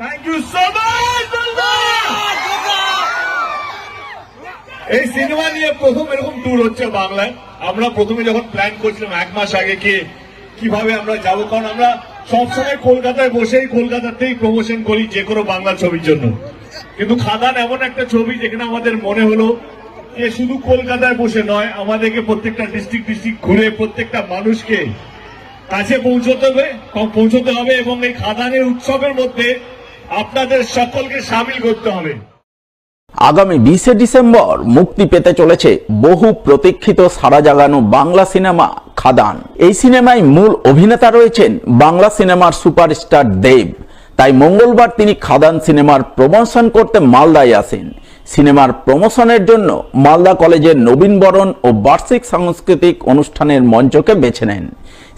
Thank you so much এই cinema নিয়ে প্রথম এরকম ট্যুর হচ্ছে বাংলায়। আমরা প্রথমে যখন প্ল্যান করছিলাম এক মাস আগে কি, কীভাবে আমরা যাব, কারণ আমরা সবসময় কলকাতায় বসেই কলকাতাতেই প্রমোশন করি যে কোনো বাংলা ছবির জন্য। কিন্তু খাদান এমন একটা ছবি যেখানে আমাদের মনে হলো যে শুধু কলকাতায় বসে নয়, আমাদেরকে প্রত্যেকটা ডিস্ট্রিক্ট ডিস্ট্রিক্ট ঘুরে প্রত্যেকটা মানুষকে কাছে পৌঁছতে হবে পৌঁছতে হবে এবং এই খাদানের উৎসবের মধ্যে আপনাদের সকলকে সামিল করতে হবে। আগামী বিশে ডিসেম্বর মুক্তি পেতে চলেছে বহু প্রতীক্ষিত সারা জাগানো বাংলা সিনেমা খাদান। এই সিনেমায় মূল অভিনেতা রয়েছেন বাংলা সিনেমার সুপারস্টার দেব। তাই মঙ্গলবার তিনি খাদান সিনেমার প্রমোশন করতে মালদায় আসেন। সিনেমার প্রমোশনের জন্য মালদা কলেজের নবীনবরণ ও বার্ষিক সাংস্কৃতিক অনুষ্ঠানের মঞ্চকে বেছে নেন।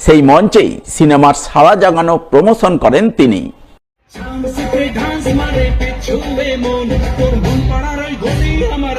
সেই মঞ্চেই সিনেমার সারা জাগানো প্রমোশন করেন তিনি। সাংস্কৃতিক ডান্স মারে পিছুবে মন। তোর মন পাড়ার ওই গলি আমার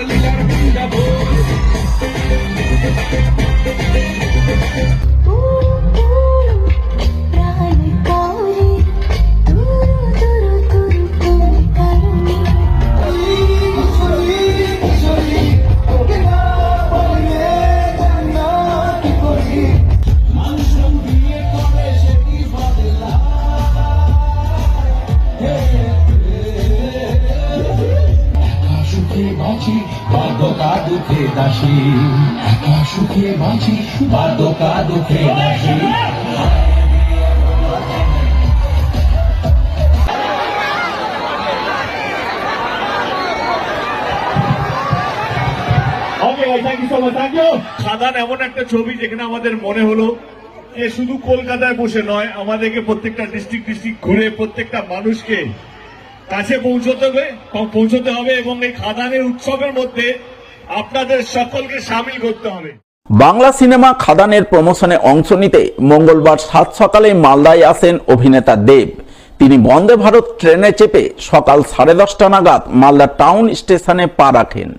দুঃখে দাসী, একা সুখে বাঁচি দুঃখে দাসী। খাদান এমন একটা ছবি যেখানে আমাদের মনে হলো যে শুধু কলকাতায় বসে নয়, আমাদেরকে প্রত্যেকটা ডিস্ট্রিক্ট ডিস্ট্রিক্ট ঘুরে প্রত্যেকটা মানুষকে কাছে পৌঁছতে হবে পৌঁছতে হবে এবং এই খাদানের উৎসবের মধ্যে আপনাদের সকলকে সামিল করতে হবে। বাংলা সিনেমা খাদানের প্রমোশনে অংশ নিতে মঙ্গলবার সাত সকালে মালদায় আসেন অভিনেতা দেব। তিনি বন্দে ভারত ট্রেনে চেপে সকাল সাড়ে দশটা নাগাদ মালদা টাউন স্টেশনে পা রাখেন।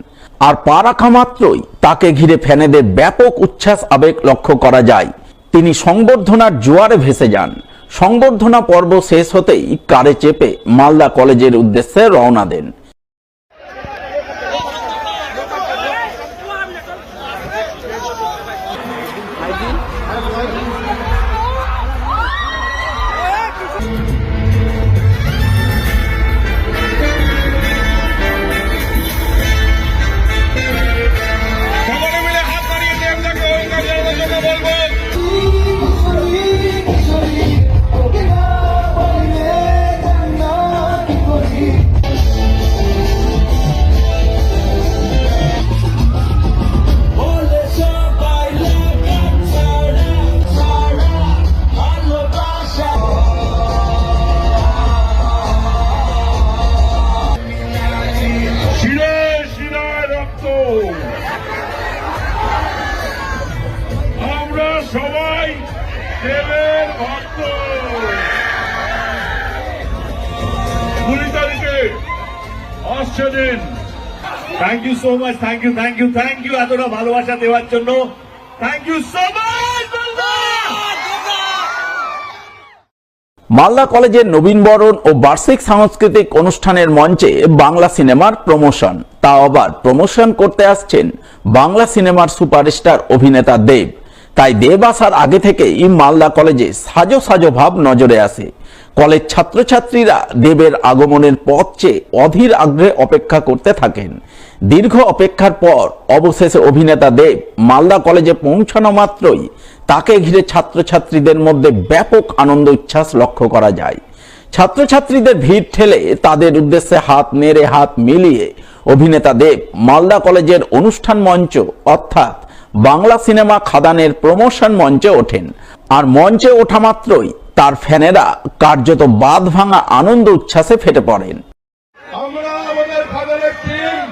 আর পা রাখা মাত্রই তাকে ঘিরে ফ্যানেদের ব্যাপক উচ্ছ্বাস, আবেগ লক্ষ্য করা যায়। তিনি সংবর্ধনার জোয়ারে ভেসে যান। সংবর্ধনা পর্ব শেষ হতেই কারে চেপে মালদা কলেজের উদ্দেশ্যে রওনা দেন। দিন thank you so much thank you thank you thank you এতটা ভালোবাসা দেওয়ার জন্য। Thank you so much Malda! কলেজের নবীনবরণ ও বার্ষিক সাংস্কৃতিক অনুষ্ঠানের মঞ্চে বাংলা সিনেমার প্রমোশন। তা আবার প্রমোশন করতে আসছেন বাংলা সিনেমার সুপারস্টার অভিনেতা দেব। তাই দেব আসার আগে থেকেই মালদা কলেজে সাজো সাজো ভাব নজরে আসে। কলেজ ছাত্রছাত্রীরা দেবের আগমনের পথ চেয়ে অধীর আগ্রহে অপেক্ষা করতে থাকেন। দীর্ঘ অপেক্ষার পর অবশেষে অভিনেতা দেব মালদা কলেজে পৌঁছানো মাত্রই তাকে ঘিরে ছাত্রছাত্রীদের মধ্যে ব্যাপক আনন্দ উচ্ছ্বাস লক্ষ্য করা যায়। ছাত্রছাত্রীদের ভিড় ঠেলে তাদের উদ্দেশ্যে হাত নেড়ে হাত মিলিয়ে অভিনেতা দেব মালদা কলেজের অনুষ্ঠান মঞ্চ অর্থাৎ বাংলা সিনেমা খাদানের প্রমোশন মঞ্চে ওঠেন। আর মঞ্চে ওঠা মাত্রই তার ফ্যানেরা কার্যত বাঁধ ভাঙা আনন্দ উচ্ছ্বাসে ফেটে পড়েন। আমরা আমাদের খাবারের টিম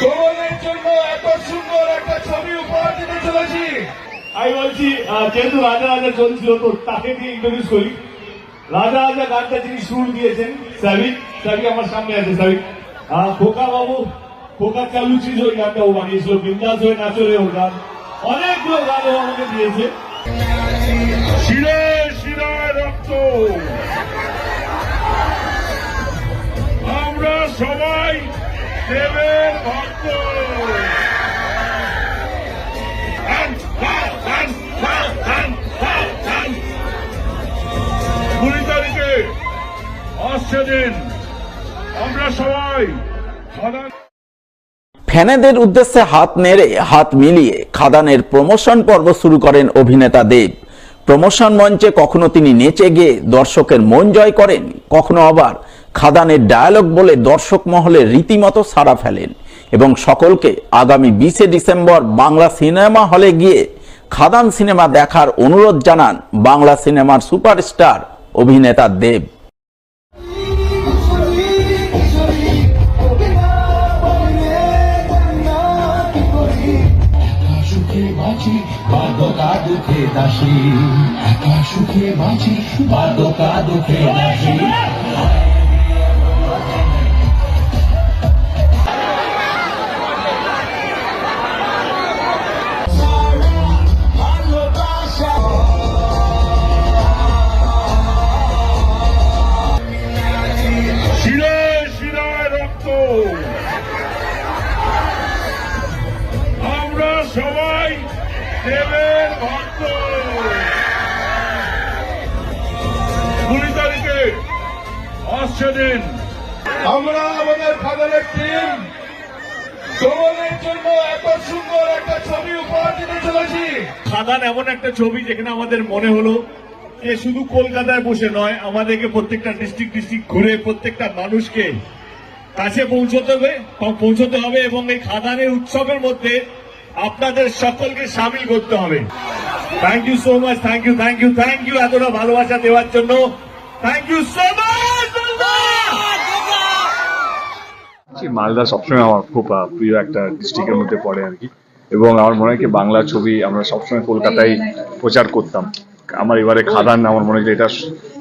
তোমাদের জন্য এত সুন্দর একটা ছবি উপহার দিতে চলেছি। আমি বলছি যেহেতু রাজা রাজা চলছিল তো তাকে দিয়ে ইন্ট্রোডিউস করি। রাজা রাজা গানটা যিনি সুর দিয়েছেন সাবিক সাবিক আমার সামনে আছে সাবিক। আহ, খোকা বাবু খোকা চালু ছিল ওই গানটা ও বানিয়েছিল বিন্দাস হয়ে নাচলে ওর গান। অনেকগুলো গান ও আমাকে দিয়েছে। আমরা সবাই দেবের ভক্ত। কুড়ি তারিখে আসছে দিন। আমরা সবাই ফ্যানেদের উদ্দেশ্যে হাত নেড়ে, হাত মিলিয়ে খাদানের প্রমোশন পর্ব শুরু করেন অভিনেতা দেব। প্রমোশন মঞ্চে কখনো তিনি নেচে গিয়ে দর্শকের মন জয় করেন, কখনো আবার খাদানের ডায়ালগ বলে দর্শক মহলে রীতিমতো সাড়া ফেলেন এবং সকলকে আগামী বিশে ডিসেম্বর বাংলা সিনেমা হলে গিয়ে খাদান সিনেমা দেখার অনুরোধ জানান বাংলা সিনেমার সুপারস্টার অভিনেতা দেব। বাঁচি বাদকা দুঃখে দাসী। একা সুখে বাঁচি বাদকা দুঃখে দাসী। দেবের ভক্ত। কুড়ি তারিখে আসছে দিন। আমরা আমাদের খাবারের টিম তোমাদের খাদান এমন একটা ছবি যেখানে আমাদের মনে হলো যে শুধু কলকাতায় বসে নয়, আমাদেরকে প্রত্যেকটা ডিস্ট্রিক্ট ডিস্ট্রিক্ট ঘুরে প্রত্যেকটা মানুষকে কাছে পৌঁছতে হবে পৌঁছতে হবে এবং এই খাদানের উৎসবের মধ্যে আপনাদের সকলকে সামিল করতে হবে। Thank you so much thank you thank you thank you এতটা ভালোবাসা দেওয়ার জন্য। Thank you so much Malda সবসময় আমার খুব প্রিয় একটা ডিস্ট্রিক্টের মধ্যে পড়ে আর কি। এবং আমার মনে হয় কি বাংলা ছবি আমরা সবসময় কলকাতায় প্রচার করতাম। আমার এবারে খাদান, আমার মনে হয় এটা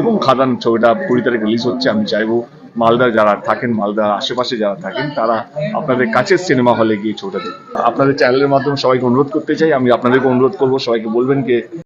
এবং খাদান ছবিটা কুড়ি তারিখ রিলিজ হচ্ছে, আমি চাইব মালদা যারা থাকেন, মালদার আশেপাশে যারা থাকেন, তারা আপনাদের কাছের সিনেমা হলে গিয়ে ছবিটা দেখুন আপনাদের চ্যানেলের মাধ্যমে সবাইকে অনুরোধ করতে চাই, আমি আপনাদেরকে অনুরোধ করব, সবাইকে বলবেন যে